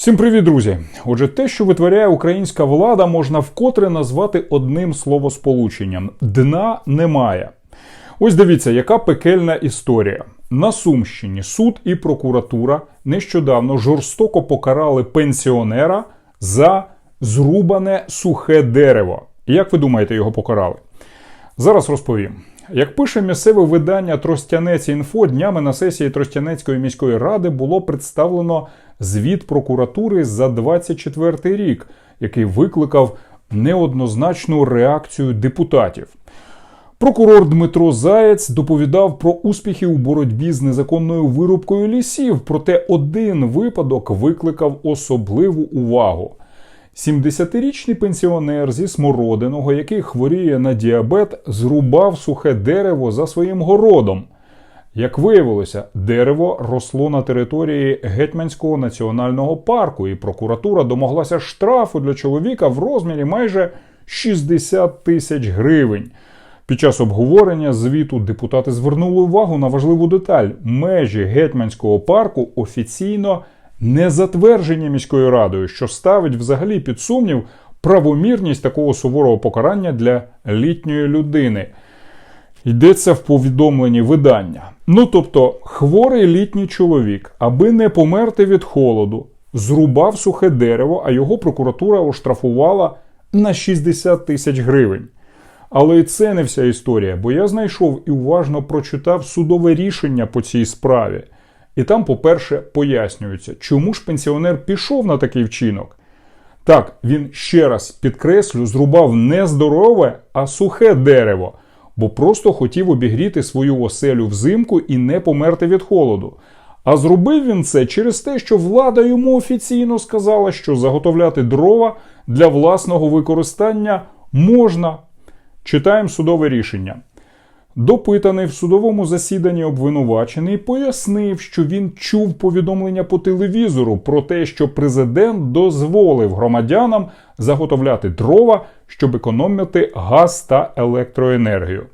Всім привіт, друзі! Отже, те, що витворяє українська влада, можна вкотре назвати одним словосполученням: дна немає. Ось дивіться, яка пекельна історія. На Сумщині суд і прокуратура нещодавно жорстоко покарали пенсіонера за зрубане сухе дерево. Як ви думаєте, його покарали? Зараз розповім. Як пише місцеве видання Тростянець інфо, днями на сесії Тростянецької міської ради було представлено звіт прокуратури за 24 рік, який викликав неоднозначну реакцію депутатів. Прокурор Дмитро Заєць доповідав про успіхи у боротьбі з незаконною вирубкою лісів, проте один випадок викликав особливу увагу. 70-річний пенсіонер зі Смородиного, який хворіє на діабет, зрубав сухе дерево за своїм городом. Як виявилося, дерево росло на території Гетьманського національного парку, і прокуратура домоглася штрафу для чоловіка в розмірі майже 60 тисяч гривень. Під час обговорення звіту депутати звернули увагу на важливу деталь: межі гетьманського парку офіційно не затверджені міською радою, що ставить взагалі під сумнів правомірність такого суворого покарання для літньої людини. Йдеться в повідомленні видання. Ну тобто, хворий літній чоловік, аби не померти від холоду, зрубав сухе дерево, а його прокуратура оштрафувала на 60 тисяч гривень. Але і це не вся історія, бо я знайшов і уважно прочитав судове рішення по цій справі. І там, по-перше, пояснюється, чому ж пенсіонер пішов на такий вчинок. Так, він ще раз підкреслю, зрубав не здорове, а сухе дерево, бо просто хотів обігріти свою оселю взимку і не померти від холоду. А зробив він це через те, що влада йому офіційно сказала, що заготовляти дрова для власного використання можна. Читаємо судове рішення. Допитаний в судовому засіданні обвинувачений пояснив, що він чув повідомлення по телевізору про те, що президент дозволив громадянам заготовляти дрова, щоб економити газ та електроенергію.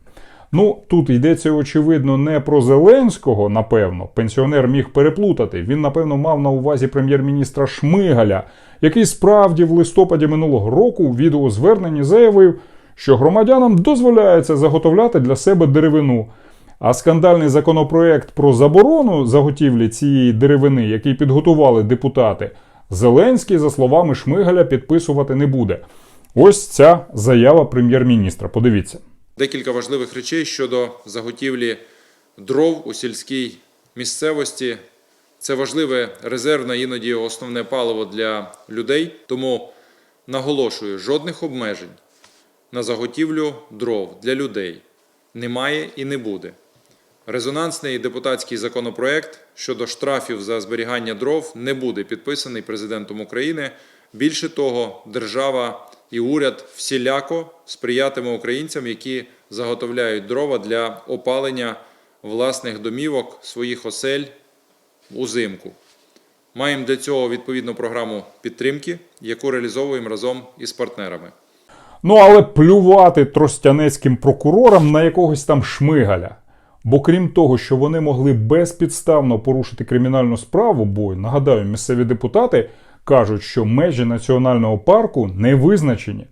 Ну, тут йдеться, очевидно, не про Зеленського, напевно. Пенсіонер міг переплутати. Він, напевно, мав на увазі прем'єр-міністра Шмигаля, який справді в листопаді минулого року у відеозверненні заявив що громадянам дозволяється заготовляти для себе деревину. А скандальний законопроект про заборону заготівлі цієї деревини, який підготували депутати, Зеленський, за словами Шмигаля, підписувати не буде. Ось ця заява прем'єр-міністра. Подивіться. Декілька важливих речей щодо заготівлі дров у сільській місцевості. Це важливе резервне, іноді основне паливо для людей. Тому наголошую, жодних обмежень на заготівлю дров для людей немає і не буде. Резонансний депутатський законопроект щодо штрафів за зберігання дров не буде підписаний президентом України. Більше того, держава і уряд всіляко сприятиме українцям, які заготовляють дрова для опалення власних домівок, своїх осель узимку. Маємо для цього відповідну програму підтримки, яку реалізовуємо разом із партнерами. Ну, але плювати тростянецьким прокурорам на якогось там шмигаля. Бо крім того, що вони могли безпідставно порушити кримінальну справу, бо нагадаю, місцеві депутати кажуть, що межі національного парку не визначені.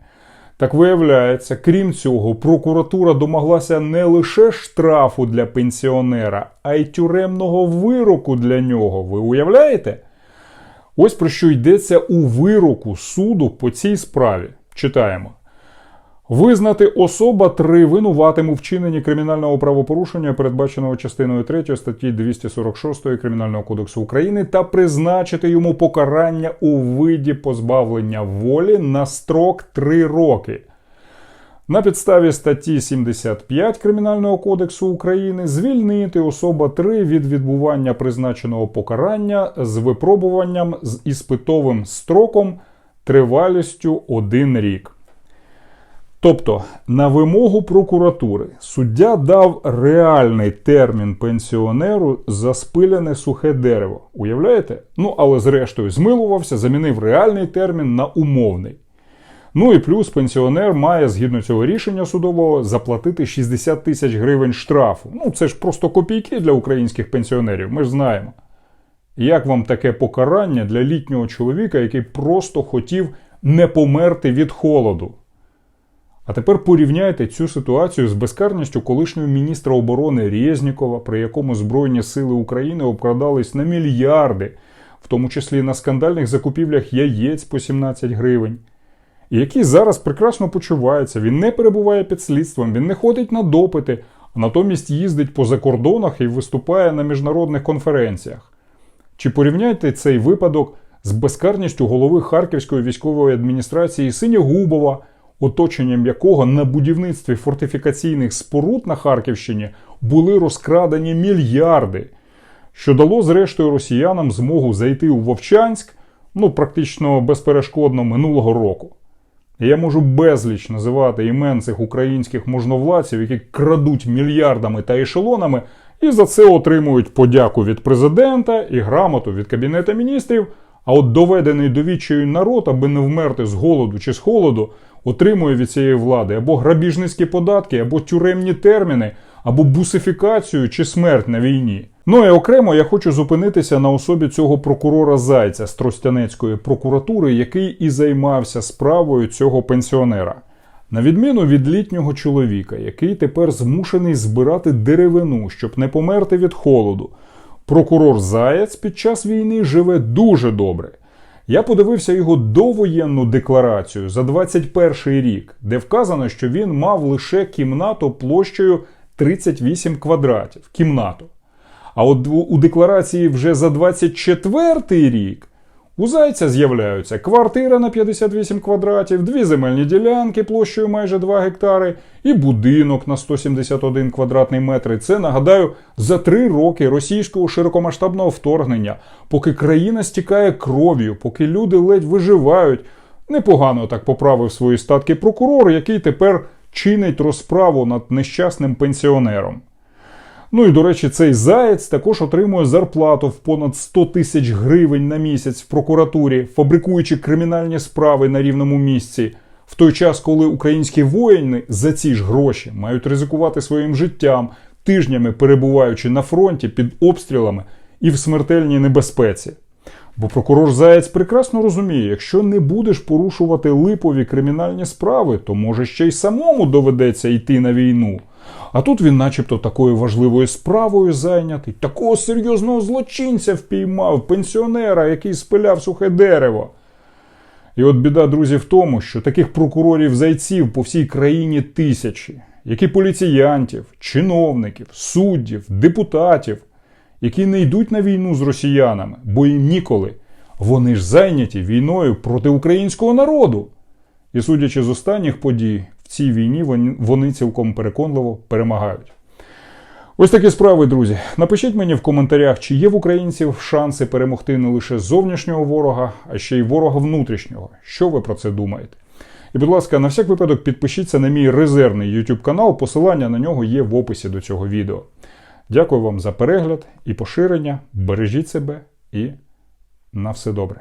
Так виявляється, крім цього, прокуратура домоглася не лише штрафу для пенсіонера, а й тюремного вироку для нього. Ви уявляєте? Ось про що йдеться у вироку суду по цій справі. Читаємо. Визнати особа 3 винуватим у вчиненні кримінального правопорушення, передбаченого частиною 3 статті 246 Кримінального кодексу України, та призначити йому покарання у виді позбавлення волі на строк 3 роки. На підставі статті 75 Кримінального кодексу України звільнити особа 3 від відбування призначеного покарання з випробуванням з іспитовим строком тривалістю 1 рік. Тобто, на вимогу прокуратури суддя дав реальний термін пенсіонеру за спиляне сухе дерево. Уявляєте? Ну, але зрештою змилувався, замінив реальний термін на умовний. Ну і плюс пенсіонер має, згідно цього рішення судового, заплатити 60 тисяч гривень штрафу. Ну, це ж просто копійки для українських пенсіонерів, ми ж знаємо. Як вам таке покарання для літнього чоловіка, який просто хотів не померти від холоду? А тепер порівняйте цю ситуацію з безкарністю колишнього міністра оборони Резнікова, при якому Збройні сили України обкрадались на мільярди, в тому числі на скандальних закупівлях яєць по 17 гривень, і який зараз прекрасно почувається, він не перебуває під слідством, він не ходить на допити, а натомість їздить по закордонах і виступає на міжнародних конференціях. Чи порівняйте цей випадок з безкарністю голови Харківської військової адміністрації Синягубова, оточенням якого на будівництві фортифікаційних споруд на Харківщині були розкрадені мільярди, що дало зрештою росіянам змогу зайти у Вовчанськ ну практично безперешкодно минулого року. Я можу безліч називати імен цих українських можновладців, які крадуть мільярдами та ешелонами, і за це отримують подяку від президента і грамоту від Кабінету міністрів. А от доведений до відчаю народ, аби не вмерти з голоду чи з холоду, отримує від цієї влади або грабіжницькі податки, або тюремні терміни, або бусифікацію чи смерть на війні. Ну і окремо я хочу зупинитися на особі цього прокурора Зайця з Тростянецької прокуратури, який і займався справою цього пенсіонера. На відміну від літнього чоловіка, який тепер змушений збирати деревину, щоб не померти від холоду, прокурор Заєць під час війни живе дуже добре. Я подивився його довоєнну декларацію за 21 рік, де вказано, що він мав лише кімнату площею 38 квадратів. Кімнату. А от у декларації вже за 24 рік у Зайця з'являються квартира на 58 квадратів, дві земельні ділянки площею майже 2 гектари і будинок на 171 квадратний метр. Це, нагадаю, за три роки російського широкомасштабного вторгнення, поки країна стікає кров'ю, поки люди ледь виживають. Непогано так поправив свої статки прокурор, який тепер чинить розправу над нещасним пенсіонером. Ну і до речі, цей заєць також отримує зарплату в понад 100 тисяч гривень на місяць в прокуратурі, фабрикуючи кримінальні справи на рівному місці. В той час, коли українські воїни за ці ж гроші мають ризикувати своїм життям, тижнями перебуваючи на фронті під обстрілами і в смертельній небезпеці. Бо прокурор Заєць прекрасно розуміє, якщо не будеш порушувати липові кримінальні справи, то може ще й самому доведеться йти на війну. А тут він, начебто, такою важливою справою зайнятий, такого серйозного злочинця впіймав, пенсіонера, який спиляв сухе дерево. І от біда, друзі, в тому, що таких прокурорів зайців по всій країні тисячі, як і поліціянтів, чиновників, суддів, депутатів, які не йдуть на війну з росіянами, бо їм ніколи. Вони ж зайняті війною проти українського народу. І судячи з останніх подій, в цій війні вони, цілком переконливо перемагають. Ось такі справи, друзі. Напишіть мені в коментарях, чи є в українців шанси перемогти не лише зовнішнього ворога, а ще й ворога внутрішнього. Що ви про це думаєте? І, будь ласка, на всяк випадок підпишіться на мій резервний YouTube канал, посилання на нього є в описі до цього відео. Дякую вам за перегляд і поширення. Бережіть себе і на все добре.